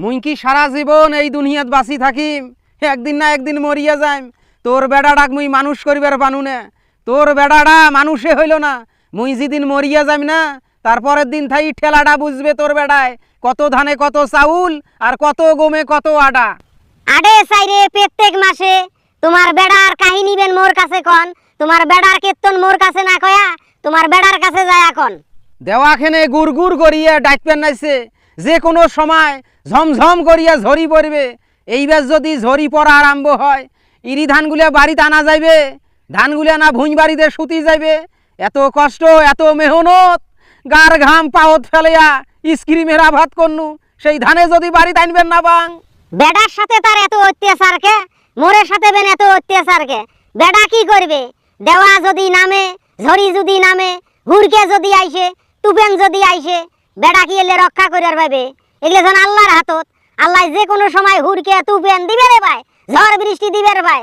মুই কি সারা জীবন এই দুনিয়াত বাঁচি থাকিম? একদিন না একদিন মরিয়া যাইম। তোর বেড়াটাক মুই মানুষ করিবার পানু না। তোর বেড়াটা মানুষে হইল না। মুই যেদিন মরিয়া যাইম না তারপরের দিন থাই ঠেলাটা বুঝবে তোর বেড়ায়। কত ধানে কত চাউল আর কত গমে কত আটা আডে সাইরে প্রত্যেক মাসে তোমার বেড়ার কাহিনী বেন মোর কাছে কন। তোমার বেড়ার কীর্তন মোর কাছে না কয়া তোমার বেড়ার কাছে যায় এখন। দেওয়াখানে গুড় গুড় করিয়া ডাকপেন নাইছে। যে কোনো সময় ঝমঝম করিয়া ঝরি পড়বে। এইবার যদি ঝরি পড়া আরম্ভ হয়, ইরি ধানগুলা বাড়িতে আনা যাইবে ধানগুলা না ভুঁই বাড়িতে সুতি যাইবে। এত কষ্ট, এত মেহনত, গার ঘাম পাওত ফেলেয়া স্ক্রিমের আঘাত করনু, সেই ধানে যদি বাড়িতে আনবেন না বাং। বেড়ার সাথে তার এত অত্যাচার কে? মোরের সাথে বেন এত অত্যাচার কে? বেড়া কি করবে? দেওয়া যদি নামে, ঝড়ি যদি নামে, হুড়কে যদি আইসে তুফেন যদি আইসে বেড়া কি এলে রক্ষা করার পাবে এগুলো যেন আল্লাহর হাতত। আল্লাহ যে কোনো সময় হুড়কে তুপেন দিবে রে ভাই। ঝড় বৃষ্টি দিবে রে ভাই।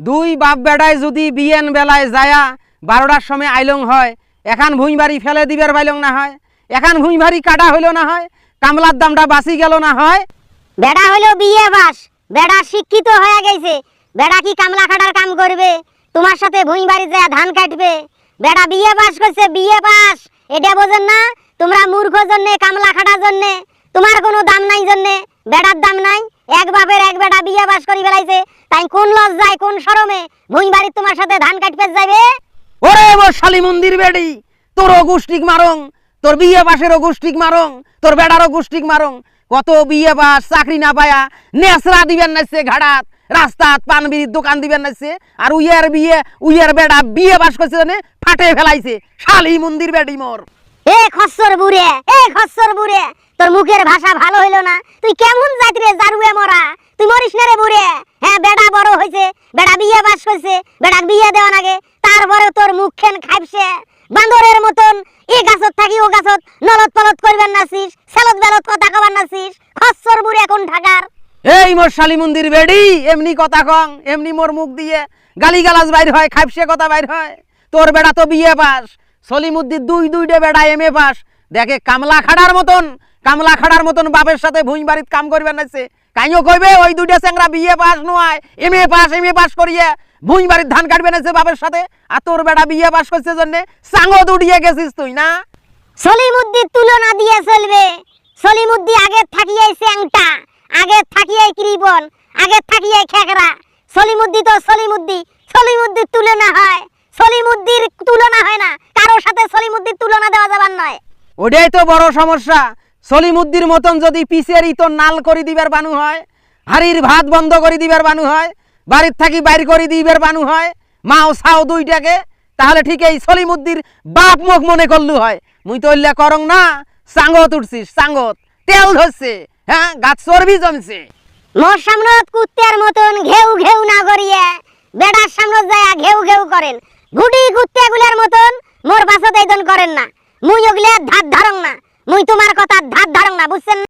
দুই বাপ বেড়ায় যদি বিয়েন বেলায় যায়া বারোটার সময় আইলং হয় এখান ভুঁই বাড়ি ফেলে দিবার বাইলং না হয়। এখান ভুঁই বাড়ি কাটা হইল না হয় কামলার দামটা বাঁচি গেল না হয়। বেড়া হলো বিয়ে বাস। বেড়া শিক্ষিত হয়ে গেছে। বেড়া কি কামলা খাটার কাম করবে? তোমার সাথে ভুঁই বাড়ি যায় ধান কাটবে। বেড়া বিয়ে বাস করছে বিয়ে বাস। এটা বোঝেন না? তোমরা মূর্খ জন্যে, কামলা খাটার জন্যে, তোমার কোনো দাম নাই জন্যে, বেড়ার দাম নাই। এক বাপের এক বেড়া বিয়ে বাস করি বেলাইছে তাই কোন লজ্জায়, কোন শরমে ভুঁই বাড়ি তোমার সাথে ধান কাটতে যাবে ওরে মোর শালি মন্দির বেড়ি তোর গোষ্ঠিক মারং, তোর বিয়ে বাসেরও গোষ্ঠিক মারং, তোর বেড়ারও গোষ্ঠিক মারং। কত বিয়ে বাস, চাকরি না পায়া, নেসরা দিবেন নাইছে ঘাড়াত, রাস্তাত পানবিরির দোকান দিবেন নাইছে, আর উইয়ার বিয়ে, উইয়ার বেড়া বিয়ে বাস করছে জানে, ফাটে ফেলাইছে। শালি মন্দির বেড়ি মোর। এ খচ্চর বুড়ে খচ্চর বুড়ে, তোর মুখের ভাষা ভালো না। তুই কেমন রে জারুয়ে মরা? তুই মরিস না রে বুড়ে? হ্যাঁ বেড়া বড় বেড়া বিয়ে বাস বেড়া বিয়ে দেওয়া তারপরে তোর বান্দরের মতন এ গাছত থাকি ও গাছত নলত পলত করবেন নাছিস সেলত বেলত কথা কবার নাছিস খচ্চর বুড়ে এখন ঢাকার। এই মোর শালি মন্দির বেড়ি, এমনি কথা কং, এমনি মোর মুখ দিয়ে গালি গালাজ বাইর হয় খাইপসে কথা বাইর হয়। তোর বেড়া তো বিয়ে পাস সলিমুদ্দির দুই দুইটে বেড়া এম এ পাস। দেখে কামলা খাড়ার মতন, কামলা খাড়ার মতন বাপের সাথে ভুঁই বাড়িত কাম করবে নাইছে কাইও কইবে, ওই দুইটা চেংরা বিয়ে পাস নয়, M A pass, M A pass করিয়ে ভুঁই বাড়ির ধান কাটবে নাইছে বাপের সাথে। আর তোর বেড়া বিয়ে পাস করছে জন্য সাঙ্গত উঠিয়ে গেছিস তুই, না? সলিমুদ্দির তুলনা দিয়ে চলবে। সলিমুদ্দি আগের থাকিয়ে স্যাংটা আগের থাকিয়ে কৃপন আগের থাকিয়ে খেকরা সলিমুদ্দি তো সলিমুদ্দি সলিমুদ্দির তুলনা হয় সলিমুদ্দির তুলনা হয় না কারোর সাথে সলিমুদ্দির তুলনা দেওয়া যাবার নয় ওটাই তো বড় সমস্যা। সলিমুদ্দির মতন যদি পিসের ইতো নাল করে দিবার বানু হয়, হাড়ির ভাত বন্ধ করে দিবার বানু হয়, বাড়ির থাকি বাইর করে দিবার বানু হয় মাও সাও দুইটাকে, তাহলে ঠিক এই সলিমুদ্দির বাপ মুখ মনে করলু হয়। মুই তো উল্লেখ করং না সাঙ্গত উঠছিস সাঙ্গত তেল ধরছে হ্যাঁ গাছ চর্বি জমছে। মোর সামনে কুত্তের মতন ঘেউ ঘেউ না করিয়ে, বেড়ার সামনে যায় ঘেউ ঘেউ করেন। গুটি কুত্তে গুলার মতন